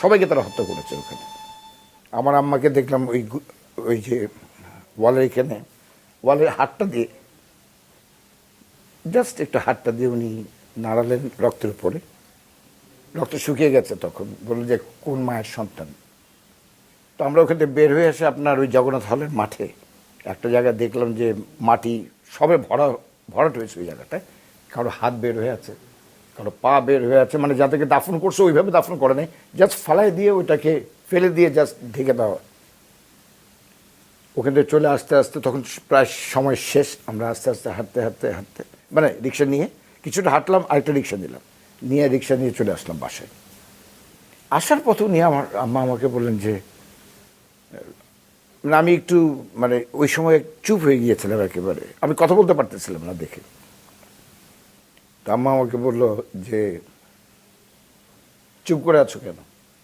সবাইকে তারা হত্যা করেছে ওখানে। আমার আম্মাকে দেখলাম ওই ওই যে ওয়ালের এখানে। ওয়ালের হাতটা দিয়ে জাস্ট একটু হাতটা দিয়ে উনি নাড়ালেন রক্তের উপরে। রক্ত শুকিয়ে গেছে তখন বললেন যে, কোন মায়ের সন্তান? তো আমরা ওখান বের হয়ে এসে আপনার ওই জগন্নাথ হলের মাঠে একটা জায়গায় দেখলাম যে মাটি সবে ভরা, ভরাট হয়েছে ওই জায়গাটায়। কারও হাত বের হয়ে আছে। কারও পা বের হয়ে আছে মানে যাদেরকে দাফন করছে ওইভাবে দাফন করে নাই। জাস্ট ফালাই দিয়ে ওইটাকে ফেলে দিয়ে জাস্ট ঢেকে দেওয়া ওখান থেকে চলে আসতে আসতে তখন প্রায় সময় শেষ। আমরা আস্তে আস্তে হাঁটতে হাঁটতে হাঁটতে মানে রিক্সা নিয়ে কিছুটা হাঁটলাম, আরেকটা রিক্সা নিলাম। নিয়ে রিক্সা নিয়ে চলে আসলাম বাসায়। আসার পথে নিয়ে আমার আম্মা আমাকে বললেন যে আমি একটু মানে ওই সময় চুপ হয়ে গিয়েছিলাম একেবারে। আমি কথা বলতে পারতেছিলাম না দেখে। আম্মা আমাকে বলল যে চুপ করে আছো কেন?